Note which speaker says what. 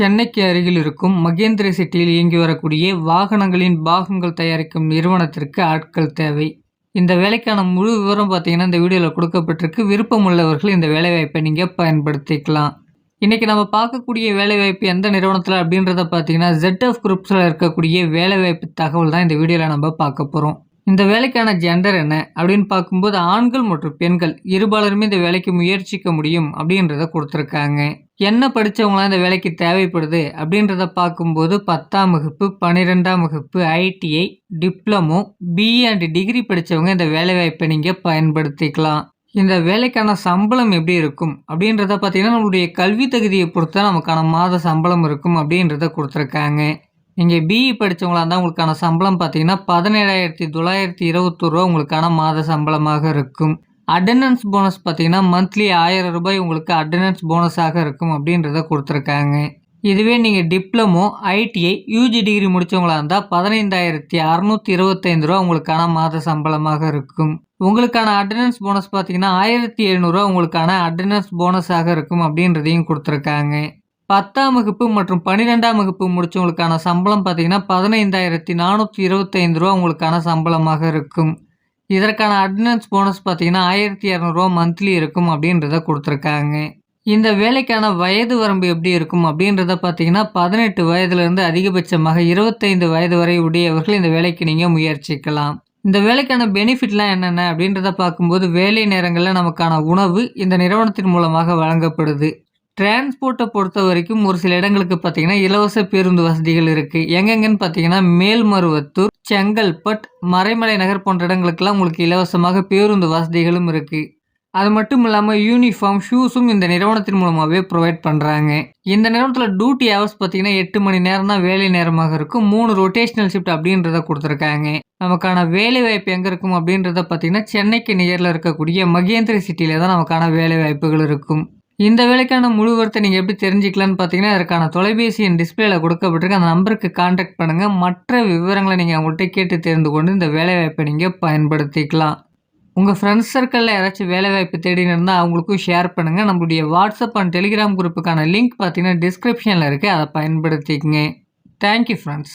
Speaker 1: சென்னைக்கு அருகில் இருக்கும் மகேந்திர சிட்டியில் இயங்கி வரக்கூடிய வாகனங்களின் பாகங்கள் தயாரிக்கும் நிறுவனத்திற்கு ஆட்கள் தேவை. இந்த வேலைக்கான முழு விவரம் பார்த்தீங்கன்னா இந்த வீடியோவில் கொடுக்கப்பட்டிருக்கு. விருப்பம் உள்ளவர்கள் இந்த வேலைவாய்ப்பை நீங்கள் பயன்படுத்திக்கலாம். இன்றைக்கி நம்ம பார்க்கக்கூடிய வேலைவாய்ப்பு எந்த நிறுவனத்தில் அப்படின்றத பார்த்தீங்கன்னா ஜெட்எஃப் குரூப்ஸில் இருக்கக்கூடிய வேலைவாய்ப்பு தகவல் தான் இந்த வீடியோவில் நம்ம பார்க்க போகிறோம் இந்த வேலைக்கான ஜெண்டர் என்ன அப்படின்னு பார்க்கும்போது ஆண்கள் மற்றும் பெண்கள் இருபாலருமே இந்த வேலைக்கு முயற்சிக்க முடியும் அப்படின்றத கொடுத்துருக்காங்க. என்ன படித்தவங்களாம் இந்த வேலைக்கு தேவைப்படுது அப்படின்றத பார்க்கும்போது பத்தாம் வகுப்பு பன்னிரெண்டாம் வகுப்பு ITI diploma BA and degree படித்தவங்க இந்த வேலைவாய்ப்பை நீங்கள் பயன்படுத்திக்கலாம். இந்த வேலைக்கான சம்பளம் எப்படி இருக்கும் அப்படின்றத பார்த்தீங்கன்னா நம்மளுடைய கல்வி தகுதியை பொறுத்த நமக்கான மாத சம்பளம் இருக்கும் அப்படின்றத கொடுத்துருக்காங்க. நீங்கள் பிஇ படித்தவங்களாக இருந்தால் உங்களுக்கான சம்பளம் பார்த்தீங்கன்னா பதினேழாயிரத்தி தொள்ளாயிரத்தி இருபத்தொருவா உங்களுக்கான மாத சம்பளமாக இருக்கும். அட்டண்டன்ஸ் போனஸ் பார்த்தீங்கன்னா மந்த்லி ஆயிரம் ரூபாய் உங்களுக்கு அட்டண்டன்ஸ் போனஸாக இருக்கும் அப்படின்றத கொடுத்துருக்காங்க. இதுவே நீங்கள் டிப்ளமோ ஐடிஐ யூஜி டிகிரி முடித்தவங்களா இருந்தால் பதினைந்தாயிரத்தி அறநூற்றி இருபத்தைந்து ரூபா உங்களுக்கான மாத சம்பளமாக இருக்கும். உங்களுக்கான அட்டண்டன்ஸ் போனஸ் பார்த்தீங்கன்னா ஆயிரத்தி எழுநூறுவா உங்களுக்கான அட்டண்டன்ஸ் போனஸாக இருக்கும் அப்படின்றதையும் கொடுத்துருக்காங்க. பத்தாம் வகுப்பு மற்றும் பன்னிரெண்டாம் வகுப்பு முடித்தவங்களுக்கான சம்பளம் பார்த்தீங்கன்னா பதினைந்தாயிரத்தி நானூற்றி இருபத்தைந்து ரூபா உங்களுக்கான சம்பளமாக இருக்கும். இதற்கான அட்டண்டன்ஸ் போனஸ் பார்த்தீங்கன்னா ஆயிரத்தி இரநூறுவா மந்த்லி இருக்கும் அப்படின்றத கொடுத்துருக்காங்க. இந்த வேலைக்கான வயது வரம்பு எப்படி இருக்கும் அப்படின்றத பார்த்தீங்கன்னா பதினெட்டு வயதுலேருந்து அதிகபட்சமாக இருபத்தைந்து வயது வரை உடையவர்கள் இந்த வேலைக்கு நீங்கள் முயற்சிக்கலாம். இந்த வேலைக்கான பெனிஃபிட்லாம் என்னென்ன அப்படின்றத பார்க்கும்போது வேலை நேரங்களில் நமக்கான உணவு இந்த நிறுவனத்தின் மூலமாக வழங்கப்படுது. டிரான்ஸ்போர்ட்டை பொறுத்த வரைக்கும் ஒரு சில இடங்களுக்கு பார்த்தீங்கன்னா இலவச பேருந்து வசதிகள் இருக்குது எங்கெங்கன்னு பார்த்தீங்கன்னா மேல்மருவத்தூர் செங்கல்பட் மறைமலை நகர் போன்ற இடங்களுக்கெல்லாம் உங்களுக்கு இலவசமாக பேருந்து வசதிகளும் இருக்குது அது மட்டும் இல்லாமல் யூனிஃபார்ம் ஷூஸும் இந்த நிறுவனத்தின் மூலமாகவே ப்ரொவைட் பண்ணுறாங்க இந்த நிறுவனத்தில் டியூட்டி ஹவர்ஸ் பார்த்தீங்கன்னா எட்டு மணி நேரம் தான் வேலை நேரமாக இருக்கும். மூணு ரொட்டேஷனல் ஷிஃப்ட் அப்படின்றத கொடுத்துருக்காங்க. நமக்கான வேலை வாய்ப்பு எங்கே இருக்கும் அப்படின்றத பார்த்தீங்கன்னா சென்னைக்கு நியரில் இருக்கக்கூடிய மகேந்திர சிட்டியில் தான் நமக்கான வேலை வாய்ப்புகள் இருக்கும். இந்த வேலைக்கான முழு வரத்தை நீங்கள் எப்படி தெரிஞ்சுக்கலான்னு பார்த்தீங்கன்னா அதற்கான தொலைபேசி என் டிஸ்பிளேல கொடுக்கப்பட்டிருக்க. அந்த நம்பருக்கு காண்டாக்ட் பண்ணுங்கள் மற்ற விவரங்களை நீங்கள் அவங்கள்ட்ட கேட்டு தெரிந்து கொண்டு இந்த வேலைவாய்ப்பை நீங்கள் பயன்படுத்திக்கலாம். உங்கள் ஃப்ரெண்ட்ஸ் சர்க்கிளில் யாராச்சும் வேலைவாய்ப்பு தேடின்னு இருந்தால் அவங்களுக்கும் ஷேர் பண்ணுங்கள் நம்மளுடைய வாட்ஸ்அப் அண்ட் டெலிகிராம் குரூப்புக்கான லிங்க் பார்த்தீங்கன்னா டிஸ்கிரிப்ஷனில் இருக்குது அதை பயன்படுத்திக்கங்க. Thank you friends